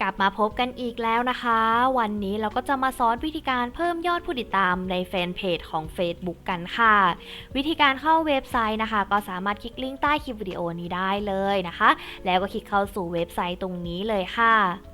กลับมาพบกันอีกแล้วนะคะ วันนี้เราก็จะมาสอนวิธีการเพิ่มยอดผู้ติดตามในแฟนเพจของ Facebook กันค่ะ วิธีการเข้าเว็บไซต์นะคะ ก็สามารถคลิกลิงก์ใต้คลิปวิดีโอนี้ได้เลยนะคะ แล้วก็คลิกเข้าสู่เว็บไซต์ตรงนี้เลยค่ะ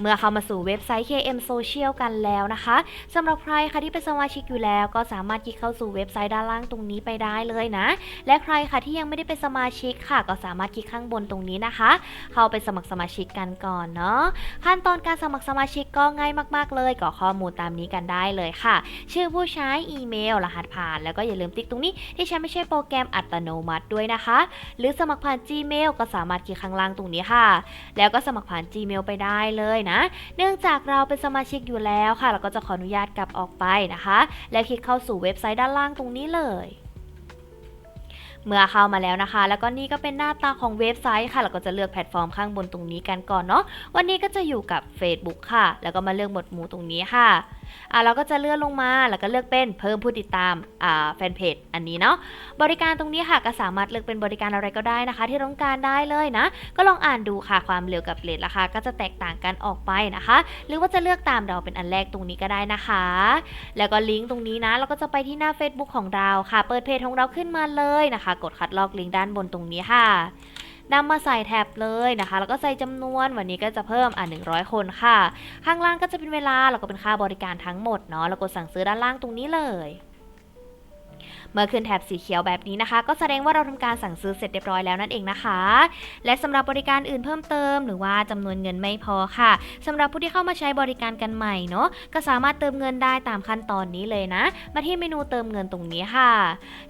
เมื่อเข้ามาสู่เว็บไซต์ KM Social กันแล้วนะคะสำหรับใครค่ะที่เป็นสมาชิกอยู่แล้วก็สามารถคลิกเข้าสู่เว็บไซต์ด้านล่างตรงนี้ไปได้เลยนะ และใครค่ะที่ยังไม่ได้เป็นสมาชิกค่ะ ก็สามารถคลิกข้างบนตรงนี้นะคะ เข้าไปสมัครสมาชิกกันก่อนเนาะขั้นตอนการสมัครสมาชิกก็ง่ายมาก ๆ เลยกรอกข้อมูลตามนี้กันได้เลยค่ะ ชื่อผู้ใช้อีเมล รหัสผ่าน แล้วก็อย่าลืมติ๊กตรงนี้ที่ใช้ไม่ใช่โปรแกรมอัตโนมัติด้วยนะคะ หรือสมัครผ่าน Gmail ก็สามารถคลิกข้างล่างตรงนี้ค่ะ แล้วก็สมัครผ่าน Gmail ไปได้เลยนะ เนื่องจากเราเป็นสมาชิกอยู่แล้วค่ะ เราก็จะขออนุญาตกลับออกไปนะคะ แล้วคลิกเข้าสู่เว็บไซต์ด้านล่างตรงนี้เลย เมื่อเข้ามาแล้วนะคะ แล้วก็นี่ก็เป็นหน้าตาของเว็บไซต์ค่ะเราก็จะเลือกแพลตฟอร์มข้างบนตรงนี้กันก่อนเนาะวันนี้ก็จะอยู่กับ Facebook ค่ะ แล้วก็มาเลือกหมวดหมู่ตรงนี้ค่ะอะเราก็จะเลื่อนลงมาแล้วก็เลือกเป็นเพิ่มผู้ติดตามอ่าแฟนเพจอันนี้เนาะบริการตรงนี้ค่ะก็สามารถเลือกเป็นบริการอะไรก็ได้นะคะ ที่ต้องการได้เลยนะ ก็ลองอ่านดูค่ะความเร็วกับเรทราคาก็จะแตกต่างกันออกไปนะคะ หรือว่าจะเลือกตามเราเป็นอันแรกตรงนี้ก็ได้นะคะ แล้วก็ลิงก์ตรงนี้นะ เราก็จะไปที่หน้า Facebook ของเราค่ะ เปิดเพจของเราขึ้นมาเลยนะคะกดคัดลอกลิงก์ด้านบนตรงนี้ค่ะนำมาใส่แท็บเลยนะคะ แล้วก็ใส่จำนวนวันนี้ก็จะเพิ่มอะ100 คนค่ะ ข้างล่างก็จะเป็นเวลาแล้วก็เป็นค่าบริการทั้งหมดเนาะแล้วกดสั่งซื้อด้านล่างตรงนี้เลย เมื่อขึ้นแถบสีเขียวแบบนี้นะคะ ก็แสดงว่าเราทำการสั่งซื้อเสร็จเรียบร้อยแล้วนั่นเองนะคะ และสำหรับบริการอื่นเพิ่มเติม หรือว่าจำนวนเงินไม่พอค่ะสำหรับผู้ที่เข้ามาใช้บริการกันใหม่เนาะก็สามารถเติมเงินได้ตามขั้นตอนนี้เลยนะ มาที่เมนูเติมเงินตรงนี้ค่ะ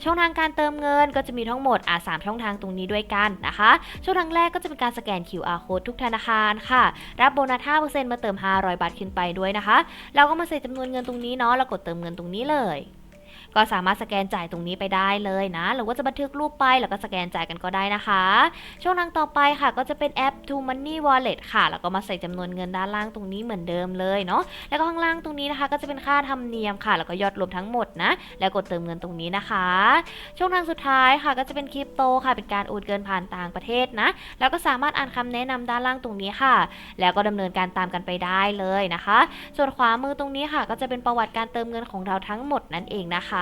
ช่องทางการเติมเงินก็จะมีทั้งหมดอะสามช่องทางตรงนี้ด้วยกันนะคะ ช่องทางแรกก็จะเป็นการสแกน QR code ทุกธนาคารค่ะ รับโบนัส5%มาเติม 500 บาทขึ้นไปด้วยนะคะ เราก็มาใส่จำนวนเงินตรงนี้เนาะแล้วกดเติมเงินตรงนี้เลย ก็สามารถสแกนจ่ายตรงนี้ไปได้เลยนะ หรือว่าจะบันทึกรูปไปแล้วก็สแกนจ่ายกันก็ได้นะคะ ช่องทางต่อไปค่ะ ก็จะเป็นแอป To Money Wallet ค่ะ แล้วก็มาใส่จำนวนเงินด้านล่างตรงนี้เหมือนเดิมเลยเนาะ แล้วก็ข้างล่างตรงนี้นะคะ ก็จะเป็นค่าธรรมเนียมค่ะ แล้วก็ยอดรวมทั้งหมดนะ แล้วกดเติมเงินตรงนี้นะคะ ช่องทางสุดท้ายค่ะ ก็จะเป็นคริปโตค่ะ เป็นการโอนเงินผ่านต่างประเทศนะ แล้วก็สามารถอ่านคำแนะนำด้านล่างตรงนี้ค่ะ แล้วก็ดำเนินการตามกันไปได้เลยนะคะ ส่วนขวามือตรงนี้ค่ะ ก็จะเป็นประวัติการเติมเงินของเราทั้งหมดนั่นเองนะคะ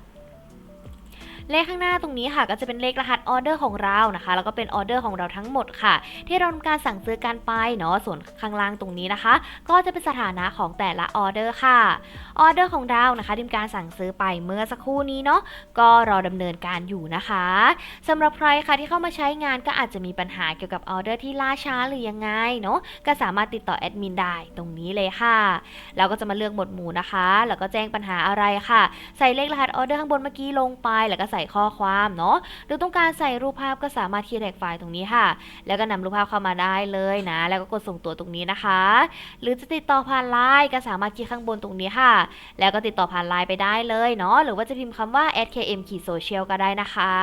เลขข้างหน้าตรงนี้ค่ะ ก็จะเป็นเลขรหัสออเดอร์ของเรานะคะ แล้วก็เป็นออเดอร์ของเราทั้งหมดค่ะ ที่เราทำการสั่งซื้อกันไปเนาะส่วนข้างล่างตรงนี้นะคะ ก็จะเป็นสถานะของแต่ละออเดอร์ค่ะออเดอร์ของเรานะคะที่การสั่งซื้อไปเมื่อสักครู่นี้เนาะก็รอดำเนินการอยู่นะคะสำหรับใครค่ะที่เข้ามาใช้งานก็อาจจะมีปัญหาเกี่ยวกับออเดอร์ที่ล่าช้าหรือยังไงเนาะก็สามารถติดต่อแอดมินได้ตรงนี้เลยค่ะเราก็จะมาเลือกหมวดหมู่นะคะ แล้วก็แจ้งปัญหาอะไรค่ะ ใส่เลขรหัสออเดอร์ข้างบนเมื่อกี้ลงไป แล้วก็ใส่ส่ข้อความเนาะหรือต้องการใส่รูปภาพก็สามารถคีย์แท็กไฟล์ตรงนี้ค่ะ แล้วก็นำรูปภาพเข้ามาได้เลยนะ แล้วก็กดส่งตัวตรงนี้นะคะ หรือจะติดต่อผ่านไลน์ก็สามารถคลิกข้างบนตรงนี้ค่ะ แล้วก็ติดต่อผ่านไลน์ไปได้เลยเนาะหรือว่าจะพิมพ์คำว่า @km social ก็ได้นะคะ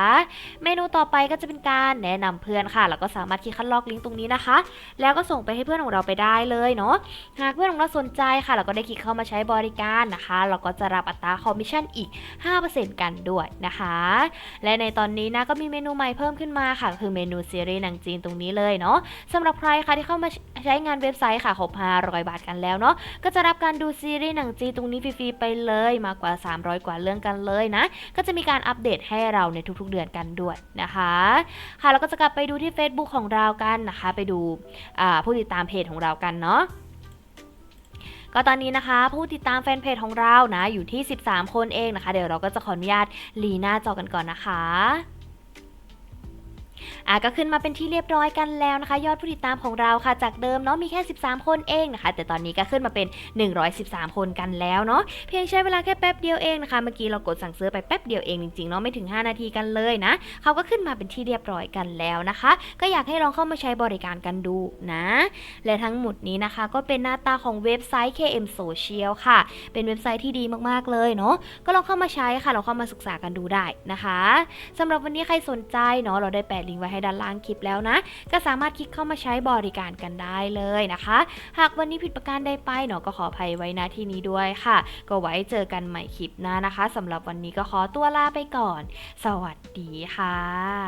เมนูต่อไปก็จะเป็นการแนะนำเพื่อนค่ะ แล้วก็สามารถคลิกคัดลอกลิงก์ตรงนี้นะคะ แล้วก็ส่งไปให้เพื่อนของเราไปได้เลยเนาะหากเพื่อนของเราสนใจค่ะ เราก็ได้คลิกเข้ามาใช้บริการนะคะ เราก็จะรับอัตราคอมมิชชั่นอีก 5%กันด้วยนะคะและในตอนนี้นะก็มีเมนูใหม่เพิ่มขึ้นมาค่ะ คือเมนูซีรีส์หนังจีนตรงนี้เลยเนาะสำหรับใครค่ะที่เข้ามาใช้งานเว็บไซต์ค่ะครบ500 บาทกันแล้วเนาะก็จะรับการดูซีรีส์หนังจีนตรงนี้ฟรีๆไปเลยมากกว่า 300 กว่าเรื่องกันเลยนะ ก็จะมีการอัปเดตให้เราในทุกๆเดือนกันด้วยนะคะ ค่ะแล้วก็จะกลับไปดูที่ Facebook ของเรากันนะคะ ไปดูผู้ติดตามเพจของเรากันเนาะ ก็ตอนนี้นะคะ ผู้ติดตามแฟนเพจของเรานะอยู่ที่ 13 คนเองนะคะ เดี๋ยวเราก็จะขออนุญาตลีหน้าจอกันก่อนนะคะ อะก็ขึ้นมาเป็นที่เรียบร้อยกันแล้วนะคะ ยอดผู้ติดตามของเราค่ะ จากเดิมเนาะมีแค่ 13 คนเองนะคะ แต่ตอนนี้ก็ขึ้นมาเป็น 113 คนกันแล้วเนาะเพียงใช้เวลาแค่แป๊บเดียวเองนะคะเมื่อกี้เรากดสั่งซื้อไปแป๊บเดียวเองจริงๆเนาะไม่ถึง 5 นาทีกันเลยนะเขาก็ขึ้นมาเป็นที่เรียบร้อยกันแล้วนะคะ ก็อยากให้ลองเข้ามาใช้บริการกันดูนะ และทั้งหมดนี้นะคะก็เป็นหน้าตาของเว็บไซต์ KM Social ค่ะ เป็นเว็บไซต์ที่ดีมากๆเลยเนาะก็ลองเข้ามาใช้ค่ะเราเข้ามาศึกษากันดูได้นะคะสำหรับวันนี้ใครสนใจเนาะเราได้แปะลิงก์ไว้ให้ด้านล่างคลิปแล้วนะ ก็สามารถคลิกเข้ามาใช้บริการกันได้เลยนะคะ หากวันนี้ผิดประการใดไปเนาะก็ขออภัยไว้นะที่นี้ด้วยค่ะ ก็ไว้เจอกันใหม่คลิปหน้านะคะสำหรับวันนี้ก็ขอตัวลาไปก่อน สวัสดีค่ะ